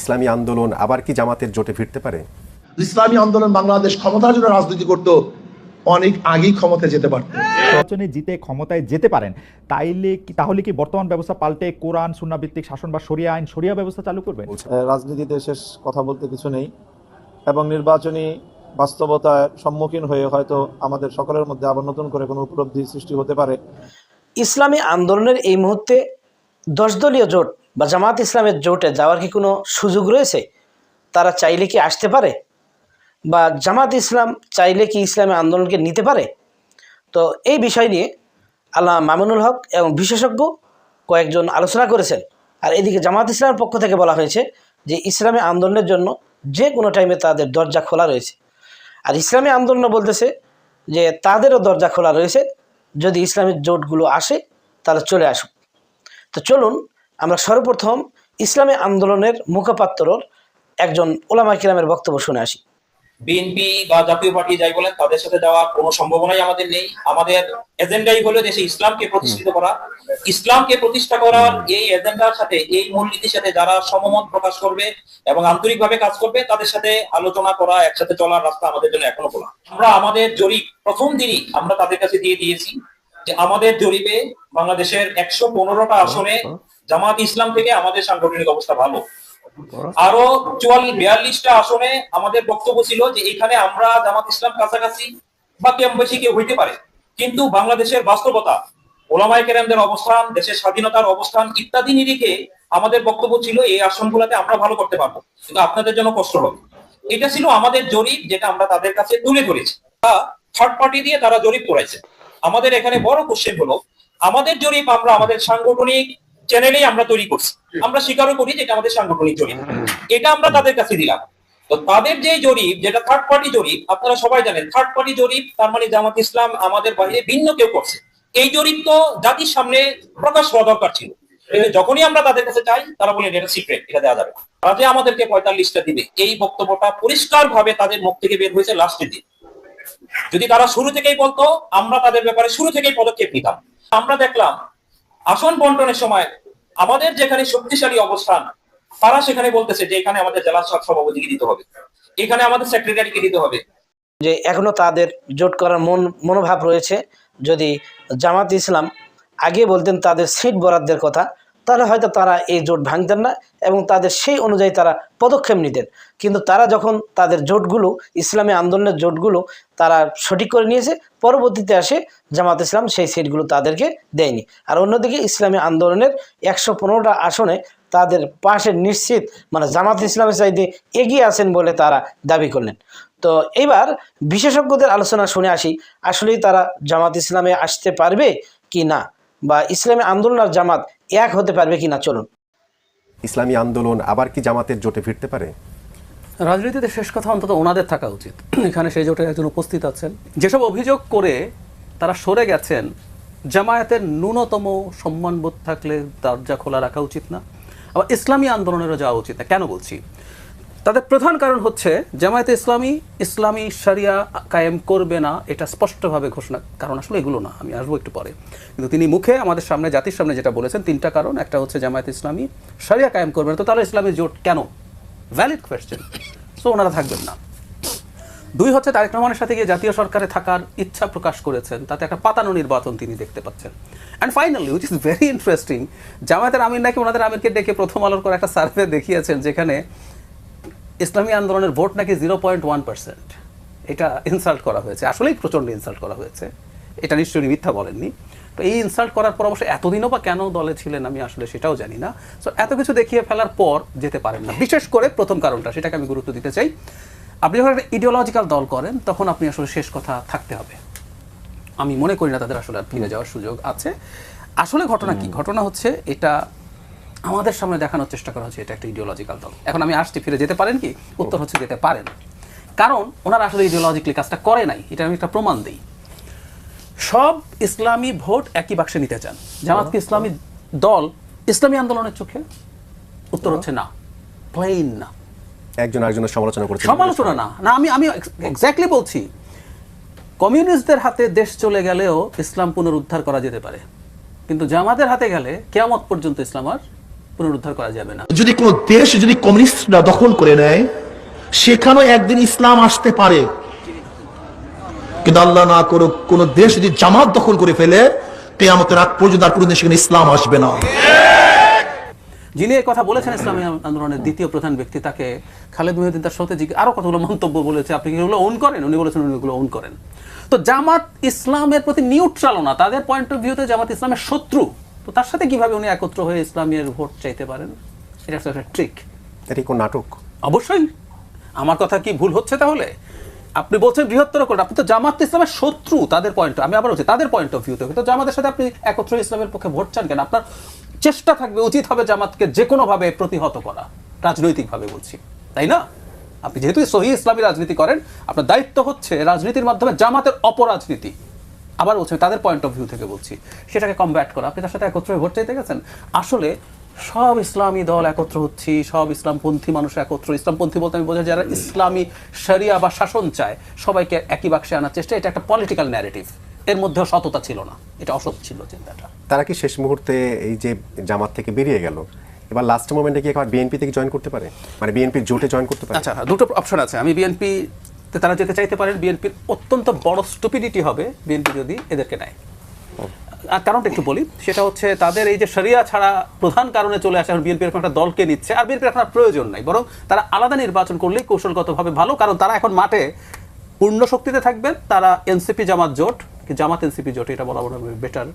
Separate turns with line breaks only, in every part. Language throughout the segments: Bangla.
ইসলামী আন্দোলন আবার কি জামাতের জোটে ফিরতে পারে?
ইসলামী আন্দোলন বাংলাদেশ ক্ষমতার জন্য রাজনীতি করত অনেক আগেই ক্ষমতায় যেতে পারত।
নির্বাচনে জিতে ক্ষমতায় যেতে পারেন তাইলে কি তাহলে কি বর্তমান ব্যবস্থা পাল্টে কোরআন সুন্নাভিত্তিক শাসন বা সরিয়া আইন শরিয়া ব্যবস্থা চালু করবেন?
রাজনীতিতে শেষ কথা বলতে কিছু নেই। এবং নির্বাচনী বাস্তবতার সম্মুখীন হয়ে হয়তো আমাদের সকলের মধ্যে আবার নতুন করে কোনো উপলব্ধি সৃষ্টি হতে পারে।
ইসলামী আন্দোলনের এই মুহূর্তে দশ দলীয় জোট বা জামাত ইসলামের জোটে যাওয়ার কি কোনো সুযোগ রয়েছে? তারা চাইলে কি আসতে পারে? বা জামাত ইসলাম চাইলে কি ইসলামী আন্দোলনকে নিতে পারে? তো এই বিষয় নিয়ে আল্লাহ মামুনুল হক এবং বিশেষজ্ঞ কয়েকজন আলোচনা করেছেন। আর এদিকে জামাত ইসলামের পক্ষ থেকে বলা হয়েছে যে ইসলামী আন্দোলনের জন্য যে কোনো টাইমে তাদের দরজা খোলা রয়েছে। আর ইসলামী আন্দোলন বলতেছে যে তাদেরও দরজা খোলা রয়েছে। যদি ইসলামিক জোটগুলো আসে, তাহলে চলে আসুক। তো চলুন আমরা সর্বপ্রথম ইসলামী আন্দোলনের মুখপাত্রর একজন ওলামা কিরামের বক্তব্য শুনে আসি।
বিএনপি বা জাতীয় পার্টি যাই বলেন, তাদের সাথে যাওয়ার কোনো সম্ভাবনাই আমাদের নেই। আমাদের এজেন্ডাই হলো দেশে ইসলামকে প্রতিষ্ঠিত করা। ইসলামকে প্রতিষ্ঠা করার এই এজেন্ডার সাথে, এই মূলনীতির সাথে যারা সমমত প্রকাশ করবে এবং আন্তরিকভাবে কাজ করবে, তাদের সাথে আলোচনা করা, একসাথে চলার রাস্তা আমাদের জন্য এখনও খোলা। আমরা আমাদের জরিপ প্রথম দিনই আমরা তাদের কাছে দিয়ে দিয়েছি যে আমাদের জরিপে বাংলাদেশের একশো পনেরোটা আসনে জামাত ইসলাম থেকে আমাদের সাংগঠনিক অবস্থা ভালো। আরও চুয়াল্লিশ বিয়াল্লিশটা আসনে আমাদের বক্তব্য ছিল যে এখানে আমরা জামাত ইসলাম কাছাকাছি বা কম বেশি কেউ হইতে পারে। কিন্তু বাংলাদেশের বাস্তবতা ওলামাই কেরামদের অবস্থান দেশের স্বাধীনতার অবস্থান ইত্যাদি নিরিখে আমাদের বক্তব্য ছিল এই আসনগুলোতে আমরা ভালো করতে পারব। কিন্তু আপনাদের জন্য কষ্ট হবে। এটা ছিল আমাদের জরিপ যেটা আমরা তাদের কাছে তুলে ধরেছি। থার্ড পার্টি দিয়ে তারা জরিপ করেছে। আমাদের এখানে বড় কোশ্চেন হলো আমাদের জরিপ আমরা আমাদের সাংগঠনিক চ্যানেলেই আমরা তৈরি করছি। আমরা স্বীকারও করি যে এটা আমাদের সাংগঠনিক জরিপ। এটা আমরা তাদের কাছে দিলাম। তো তাদের যে জরিপ যেটা থার্ড পার্টি জরিপ আপনারা সবাই জানেন থার্ড পার্টি জরিপ তার মানে জামাত ইসলাম আমাদের বাইরে ভিন্ন কেউ করছে। এই জরিপ তো জাতির সামনে প্রকাশ হওয়া দরকার ছিল। কিন্তু যখনই আমরা তাদের কাছে চাই তারা বলেন এটা সিক্রেট এটা দেওয়া যাবে। তারা যে আমাদেরকে পঁয়তাল্লিশটা দিবে এই বক্তব্যটা পরিষ্কার ভাবে তাদের মুখ থেকে বের হয়েছে লাস্টের দিন যদি তারা শুরু থেকেই বলতো আমরা তাদের ব্যাপারে শুরু থেকেই পদক্ষেপ নিতাম। আমরা দেখলাম আসন বন্টনের সময় আমাদের যেখানে শক্তিশালী অবস্থান, তারা সেখানে বলতেছে যে এখানে আমাদের জেলা সভাপতিকে দিতে হবে। এখানে আমাদের সেক্রেটারিকে দিতে হবে।
যে এখনও তাদের জোট করার মন, মনোভাব রয়েছে। যদি জামাত ইসলাম আগে বলতেন তাদের সিট বরাদ্দের কথা তাহলে হয়তো তারা এই জোট ভাঙতেন না এবং তাদের সেই অনুযায়ী তারা পদক্ষেপ নিতেন। কিন্তু তারা যখন তাদের জোটগুলো, ইসলামী আন্দোলনের জোটগুলো তারা সঠিক করে নিয়েছে, পরবর্তীতে আসে জামাত ইসলাম সেই সিটগুলো তাদেরকে দেয়নি। আর অন্যদিকে ইসলামী আন্দোলনের একশো পনেরোটা আসনে তাদের পাশে নিশ্চিত মানে জামাত ইসলামের চাইতে এগিয়ে আছেন বলে তারা দাবি করলেন। তো এবার বিশেষজ্ঞদের আলোচনা শুনে আসি, আসলেই তারা জামাত ইসলামে আসতে পারবে কি না? বা ইসলামী আন্দোলন আর জামাত এক হতে পারবে কিনা চলুন।
ইসলামী আন্দোলন আবার কি জামাতের জোটে ফিরতে পারে?
রাজনীতিতে শেষ কথা অন্তত ওনাদের থাকা উচিত। এখানে সেই জোটের একজন উপস্থিত আছেন। যেসব অভিযোগ করে তারা সরে গেছেন জামায়াতের ন্যূনতম সম্মানবোধ থাকলে দরজা খোলা রাখা উচিত না। আবার ইসলামী আন্দোলনেরও যাওয়া উচিত না। কেন বলছি? তাদের প্রধান কারণ হচ্ছে জামায়াতে ইসলামী ইসলামী শরিয়া কায়েম করবে না, এটা স্পষ্টভাবে ঘোষণা, কারণ আসলে এগুলো না, আমি আসব একটু পরে। কিন্তু তিনি মুখে আমাদের সামনে, জাতির সামনে যেটা বলেছেন, তিনটা কারণ, একটা হচ্ছে জামায়াত ইসলামী শরিয়া কায়েম করবে না, তো তারা ইসলামী জোট কেন? ভ্যালিড কোয়েশ্চেন সো ওনারা থাকবেন না। দুই হচ্ছে তারেক রহমানের সাথে গিয়ে জাতীয় সরকারে থাকার ইচ্ছা প্রকাশ করেছেন, তাতে একটা পাতানো নির্বাচন তিনি দেখতে পাচ্ছেন। And finally which is very interesting জামায়াতের আমির নাকি ওনাদের আমিরকে ডেকে প্রথম আলোর করে একটা সার্ভে দেখিয়েছেন, যেখানে ইসলামী আন্দোলনের ভোট নাকি জিরো পয়েন্ট ওয়ান পার্সেন্ট এটা ইনসাল্ট করা হয়েছে। আসলেই প্রচণ্ড ইনসাল্ট করা হয়েছে। এটা নিশ্চয়ই মিথ্যা বলেননি। তো এই ইনসাল্ট করার পর অবশ্য এতদিনও বা কেন দলে ছিলেন আমি আসলে সেটাও জানি না। সো এত কিছু দেখিয়ে ফেলার পর যেতে পারেন না। বিশেষ করে প্রথম কারণটা সেটাকে আমি গুরুত্ব দিতে চাই। আপনি যখন একটা ইডিওলজিক্যাল দল করেন তখন আপনি আসলে শেষ কথা থাকতে হবে। আমি মনে করি না তাদের আসলে আর ফিরে যাওয়ার সুযোগ আছে। আসলে ঘটনা কি? ঘটনা হচ্ছে এটা আমাদের সামনে দেখানোর চেষ্টা করা হচ্ছে এটা একটা ইডিওলজিক্যাল দল। এখন আমি আসছি ফিরে যেতে পারেন কি? উত্তর হচ্ছে যেতে পারেন। কারণ ওনারা আসলে ইডিওলজিক্যালি কাজটা করে নাই এটা আমি একটা প্রমাণ দিই। সব ইসলামী ভোট একই বাক্সে নিতে চান। জামাত কি ইসলামী দল? ইসলামী আন্দোলনের চোখে? উত্তর হচ্ছে না। প্লেন না।
একজন আরেকজনের সমালোচনা করছে
সমালোচনা না। না আমি আমি এক্স্যাক্টলি বলছি কমিউনিস্টদের হাতে দেশ চলে গেলেও ইসলাম পুনরুদ্ধার করা যেতে পারে। কিন্তু জামাতের হাতে গেলে কেয়ামত পর্যন্ত ইসলাম আর পুনরুদ্ধার করা যাবে না।
যদি কোনো দেশ যদি কমিউনিস্টরা দখল করে নেয় সেখানেও একদিন ইসলাম আসতে পারে। কিন্তু আল্লাহ না করুক কোন দেশ যদি জামাত দখল করে ফেলে কেয়ামতের আগ পর্যন্ত আর কোনোদিন সেখানে ইসলাম আসবে না।
যিনি এই কথা বলেছেন ইসলামী আন্দোলনের দ্বিতীয় প্রধান ব্যক্তি তাকে খালেদ মহিউদ্দিন তার সাথে জিজ্ঞেস আরও কতগুলো মন্তব্য বলেছে আপনি কি ওন করেন? উনি বলেছেন উনি এগুলো ওন করেন। তো জামাত ইসলামের প্রতি নিউট্রাল না তাদের পয়েন্ট অফ ভিউতে জামাত ইসলামের শত্রু। তো তার সাথে কীভাবে উনি একত্র হয়ে ইসলামের ভোট চাইতে পারেন? এটা একটা ট্রিক
এটি কোন নাটক?
অবশ্যই। আমার কথা কি ভুল হচ্ছে তাহলে? আপনি বলছেন বৃহত্তর করে আপনি তো জামাত ইসলামের শত্রু তাদের পয়েন্ট আমি আবার বলছি তাদের পয়েন্ট অফ ভিউ থেকে তো জামাতের সাথে আপনি একত্র ইসলামের পক্ষে ভোট চান কেন? আপনার চেষ্টা থাকবে উচিত হবে জামাতকে যে কোনোভাবে প্রতিহত করা। রাজনৈতিকভাবে বলছি। তাই না? আপনি যেহেতু সহি ইসলামী রাজনীতি করেন আপনার দায়িত্ব হচ্ছে রাজনীতির মাধ্যমে জামাতের অপরাজনীতি। আবার বলছি তাদের পয়েন্ট অফ ভিউ থেকে বলছি। সেটাকে কমব্যাট করা। আপনি তার সাথে একত্র হয়ে ভোট চাইতে গেছেন? আসলে সব ইসলামী দল একত্র হচ্ছি সব ইসলামপন্থী মানুষ একত্র। ইসলামপন্থী বলতে আমি বোঝাই যারা ইসলামী শরিয়া বা শাসন চায় সবাইকে একই বাক্সে আনার চেষ্টা। এটা একটা পলিটিক্যাল ন্যারেটিভ এর মধ্যেও সততা ছিল না। এটা অসৎ ছিল চিন্তাটা।
তারা কি শেষ মুহূর্তে এই যে জামাত থেকে বেরিয়ে গেল এবার লাস্ট মোমেন্টে কি একবার বিএনপি থেকে জয়েন করতে পারে? মানে বিএনপির জোটে জয়েন করতে পারে?
আচ্ছা দুটো অপশন আছে। আমি বিএনপি তারা যেতে চাইতে পারেন, বিএনপির অত্যন্ত বড় স্টুপিডিটি হবে, বিএনপি যদি এদেরকে নেয়। আর কারণটা একটু বলি, সেটা হচ্ছে তাদের এই যে শরিয়া ছাড়া প্রধান কারণে চলে আসে, এখন বিএনপি এরকম একটা দলকে নিচ্ছে, আর বিএনপির এখন আর প্রয়োজন নাই, বরং তারা আলাদা নির্বাচন করলেই কৌশলগতভাবে ভালো, কারণ তারা এখন মাঠে পূর্ণ শক্তিতে থাকবেন, তারা এনসিপি জামাত জোট জামাত এনসিপি জোট, এটা বলা বলা বেটার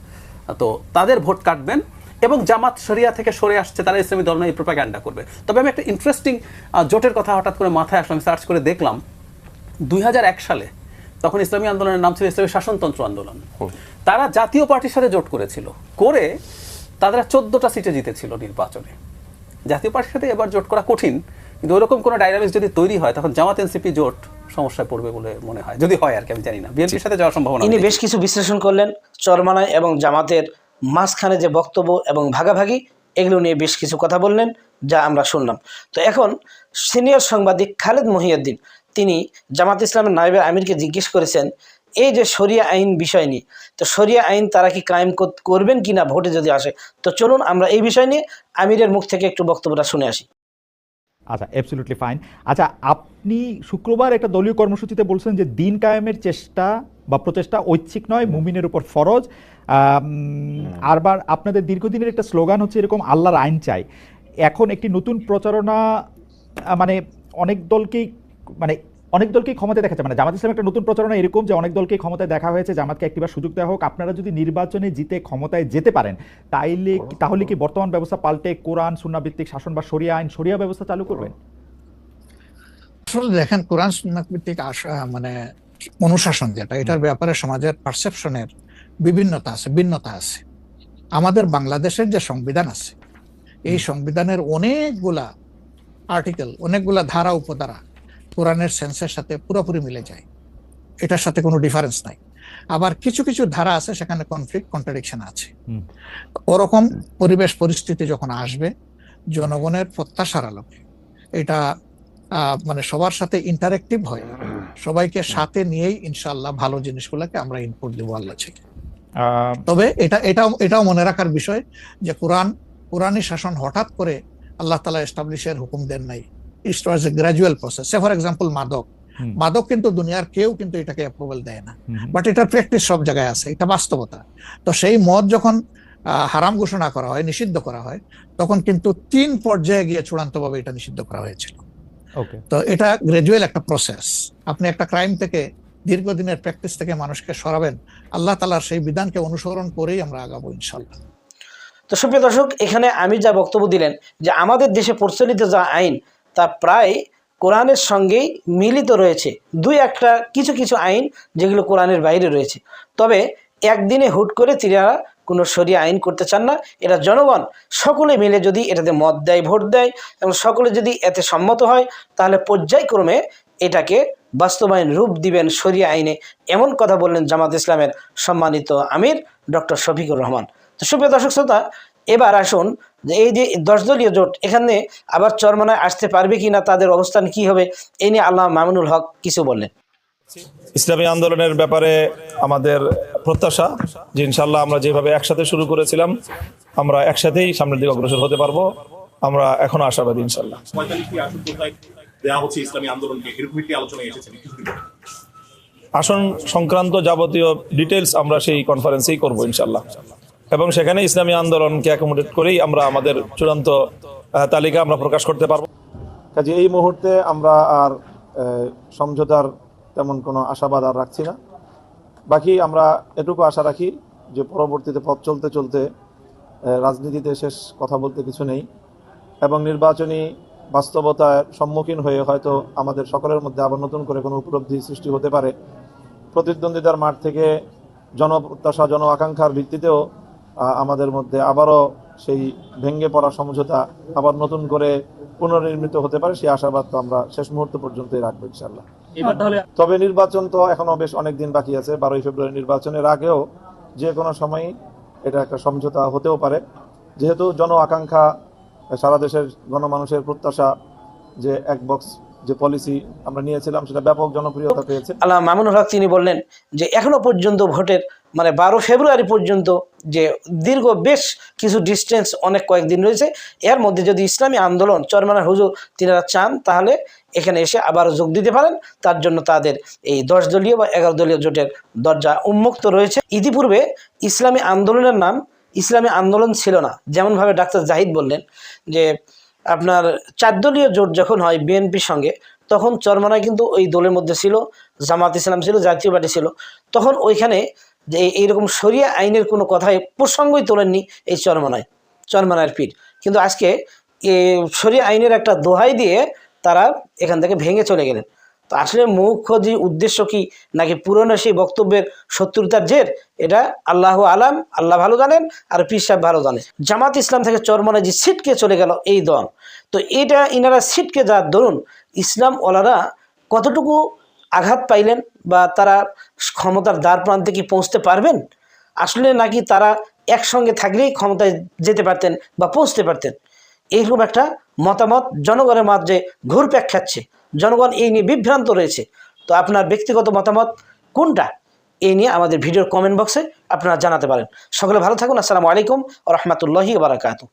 তো তাদের ভোট কাটবেন, এবং জামাত শরিয়া থেকে সরে আসছে, তারা ইসলামী দল নয় এই প্রোপাগান্ডা করবে। তবে আমি একটা ইন্টারেস্টিং জোটের কথা হঠাৎ করে মাথায় আসলাম সার্চ করে দেখলাম দুই হাজার এক সালে তখন ইসলামী আন্দোলনের নাম ছিল ইসলামী শাসনতন্ত্র আন্দোলন। তারা জাতীয় পার্টির সাথে জোট করেছিল। করে তারা চোদ্দটা সিটে জিতেছিল নির্বাচনে। জাতীয় পার্টির সাথে এবার জোট করা কঠিন কিন্তু ওরকম কোনো ডাইনামিক্স যদি তৈরি হয় তখন জামাত এনসিপি জোট সমস্যায় পড়বে বলে মনে হয়। যদি হয় আর কি আমি জানি না। বিএনপির সাথে যাওয়ার সম্ভাবনা
ইনি
নেই।
বেশ কিছু বিশ্লেষণ করলেন। চরমানায় এবং জামাতের মাঝখানে যে বক্তব্য এবং ভাগাভাগি এগুলো নিয়ে বেশ কিছু কথা বললেন যা আমরা শুনলাম। তো এখন সিনিয়র সাংবাদিক খালেদ মহিউদ্দিন তিনি জামাত ইসলামের নায়েবের আমিরকে জিজ্ঞেস করেছেন এই যে শরিয়া আইন বিষয় নিয়ে তো শরিয়া আইন তারা কি কায়েম কর- করবেন কিনা ভোটে যদি আসে? তো চলুন আমরা এই বিষয় নিয়ে আমিরের মুখ থেকে একটু বক্তব্যটা শুনে আসি।
আচ্ছা অ্যাবসলিউটলি ফাইন আচ্ছা আপনি শুক্রবার একটা দলীয় কর্মসূচিতে বলছেন যে দিন কায়েমের চেষ্টা বা প্রচেষ্টা ঐচ্ছিক নয় মুমিনের উপর ফরজ। আম, আরবার আপনাদের দীর্ঘদিনের একটা স্লোগান হচ্ছে এরকম আল্লাহর আইন চাই। এখন একটি নতুন প্রচারণা মানে অনেক দলকেই মানে অনেক দলকেই ক্ষমতায় দেখা যায়। মানে জামাত ইসলাম একটা নতুন প্রচারণা এরকম যে অনেক দলকেই ক্ষমতায় দেখা হয়েছে জামাতকে একটিবার সুযোগ দেওয়া হোক। আপনারা যদি নির্বাচনে জিতে ক্ষমতায় যেতে পারেন তাইলে তাহলে কি বর্তমান ব্যবস্থা পাল্টে কোরআন সুন্নাভিত্তিক শাসন বা সরিয়া আইন শরিয়া ব্যবস্থা চালু করবেন?
আসলে দেখেন কোরআন সুন্নাত ভিত্তিক আশা মানে অনুশাসন যেটা এটার ব্যাপারে সমাজের পারসেপশনের বিভিন্নতা আছে ভিন্নতা আছে। আমাদের বাংলাদেশের যে সংবিধান আছে এই সংবিধানের অনেকগুলা আর্টিকেল অনেকগুলা ধারা উপধারা কোরআনের সেন্সের সাথে পুরোপুরি মিলে যায়। এটার সাথে কোনো ডিফারেন্স নাই। আবার কিছু কিছু ধারা আছে সেখানে কনফ্লিক্ট কন্ট্রাডিকশন আছে। ওরকম পরিবেশ পরিস্থিতি যখন আসবে জনগণের প্রত্যাশার আলোকে এটা মানে সবার সাথে ইন্টারেক্টিভ হয় সবাইকে সাথে নিয়েই ইনশাল্লাহ ভালো জিনিসগুলোকে আমরা ইনপুট দেবো আল্লাহ থেকে। তবে এটা এটাও এটাও মনে রাখার বিষয় যে কোরআন কোরআনী শাসন হঠাৎ করে আল্লাহ তালা এস্টাবলিশের হুকুম দেন নাই। It was a gradual process say for example মাদক মাদক কিন্তু দুনিয়ার কেউ কিন্তু এটাকে অ্যাপ্রুভাল দেয় না। বাট এটার প্র্যাকটিস সব জায়গায় আছে এটা বাস্তবতা। তো সেই মদ যখন হারাম ঘোষণা করা হয় নিষিদ্ধ করা হয় তখন কিন্তু তিন পর্যায়ে গিয়ে চূড়ান্তভাবে এটা নিষিদ্ধ করা হয়েছিল। তো এটা গ্রাজুয়াল একটা প্রসেস আপনি একটা ক্রাইম থেকে দীর্ঘদিনের প্র্যাকটিস থেকে মানুষকে সরাবেন আল্লাহ তালার সেই বিধানকে অনুসরণ করেই আমরা আগাবো ইনশাল্লাহ
তো সুপ্রিয় দর্শক এখানে আমি যা বক্তব্য দিলেন যে আমাদের দেশে প্রচলিত যা আইন তা প্রায় কোরআনের সঙ্গেই মিলিত রয়েছে। দুই একটা কিছু কিছু আইন যেগুলো কোরআনের বাইরে রয়েছে। তবে একদিনে হুট করে তিনারা কোনো সরিয়া আইন করতে চান না। এটা জনগণ সকলে মিলে যদি এটাতে মত দেয়, ভোট দেয় এবং সকলে যদি এতে সম্মত হয়, তাহলে পর্যায়ক্রমে এটাকে বাস্তবায়ন রূপ দিবেন সরিয়া আইনে। এমন কথা বললেন জামাত ইসলামের সম্মানিত আমির ডক্টর শফিকুর রহমান। তো সুপ্রিয় দর্শক শ্রোতা এবার আসুন, এই যে দশ দলীয় জোট, এখানে আবার চরমনায় আসতে পারবে কি না তাদের অবস্থান কি হবে এই নিয়ে আল্লাহ মামুনুল হক কিছু বললেন।
ইসলামী আন্দোলনের ব্যাপারে আমাদের প্রত্যাশা যে ইনশাল্লাহ আমরা যেভাবে একসাথে শুরু করেছিলাম, আমরা একসাথেই সামনের দিকে অগ্রসর হতে পারব। আমরা এখনও আশাবাদী ইনশাল্লাহ।
আসন
সংক্রান্ত যাবতীয় ডিটেলস আমরা সেই কনফারেন্সেই করব ইনশাল্লাহ এবং সেখানে ইসলামী আন্দোলনকে অ্যাকোমোডেট করেই আমরা আমাদের চূড়ান্ত তালিকা আমরা প্রকাশ করতে পারব। কাজে এই মুহূর্তে আমরা আর সমঝোতার তেমন কোনো আশাবাদ আর রাখছি না। বাকি আমরা এটুকু আশা রাখি যে পরবর্তীতে পথ চলতে চলতে রাজনীতিতে শেষ কথা বলতে কিছু নেই এবং নির্বাচনী বাস্তবতার সম্মুখীন হয়ে হয়তো আমাদের সকলের মধ্যে আবার নতুন করে কোনো উপলব্ধি সৃষ্টি হতে পারে। প্রতিদ্বন্দ্বিতার মাঠ থেকে জনপ্রত্যাশা জন আকাঙ্ক্ষার ভিত্তিতেও আমাদের মধ্যে আবারও সেই ভেঙ্গে পড়া সমঝোতা আবার নতুন করে পুনর্নির্মিত হতে পারে সেই আশাবাদ তো আমরা শেষ মুহূর্ত পর্যন্তই রাখব ইনশাল্লাহ তবে নির্বাচন তো এখনও বেশ অনেক দিন বাকি আছে বারোই ফেব্রুয়ারি নির্বাচনের আগেও যে কোনো সময়ই এটা একটা সমঝোতা হতেও পারে। যেহেতু জন আকাঙ্ক্ষা সারা দেশের গণমানুষের প্রত্যাশা যে এক বক্স যে পলিসি আমরা নিয়েছিলাম সেটা ব্যাপক জনপ্রিয়তা পেয়েছে।
আল্লাহ মামুনুল হক তিনি বললেন যে এখনও পর্যন্ত ভোটের মানে বারো ফেব্রুয়ারি পর্যন্ত যে দীর্ঘ বেশ কিছু ডিস্টেন্স অনেক কয়েকদিন রয়েছে, এর মধ্যে যদি ইসলামী আন্দোলন চরমানা হুজুর তিনারা চান, তাহলে এখানে এসে আবারও যোগ দিতে পারেন। তার জন্য তাদের এই দশ দলীয় বা এগারো দলীয় জোটের দরজা উন্মুক্ত রয়েছে। ইতিপূর্বে ইসলামী আন্দোলনের নাম ইসলামী আন্দোলন ছিল না। যেমনভাবে ডাক্তার জাহিদ বললেন যে, আপনার চার দলীয় জোট যখন হয় বিএনপির সঙ্গে, তখন চরমানায় কিন্তু ওই দলের মধ্যে ছিল, জামাত ইসলাম ছিল, জাতীয় পার্টি ছিল। তখন ওইখানে যে এইরকম শরিয়া আইনের কোনো কথাই প্রসঙ্গই তোলেননি এই চরমানায়, চরমানায়ের পীর। কিন্তু আজকে এ শরিয়া আইনের একটা দোহাই দিয়ে তারা এখান থেকে ভেঙে চলে গেলেন। তো আসলে মুখ্য যে উদ্দেশ্য কি? নাকি পুরনো সেই বক্তব্যের শত্রুতার জের? এটা আল্লাহ আলাম, আল্লাহ ভালো জানেন আর পীর সাহেব ভালো জানেন জামাত ইসলাম থেকে চরমনে যে ছিটকে চলে গেল এই দল। তো এটা ইনারা ছিটকে যার ধরুন, ইসলাম ওলারা কতটুকু আঘাত পাইলেন বা তারা ক্ষমতার দ্বার প্রান্তে কি পৌঁছতে পারবেন? আসলে নাকি তারা একসঙ্গে থাকলেই ক্ষমতায় যেতে পারতেন বা পৌঁছতে পারতেন? এইরকম একটা মতামত জনগণের মাঝে ঘুরপ্যাক খাচ্ছে জনগণ এই নিয়ে বিভ্রান্ত রয়েছে। তো আপনার ব্যক্তিগত মতামত কোনটা? এই নিয়ে আমাদের ভিডিওর কমেন্ট বক্সে আপনারা জানাতে পারেন। সকলে ভালো থাকুন। আসসালামু আলাইকুম রহমতুল্লাহি বারাকাতু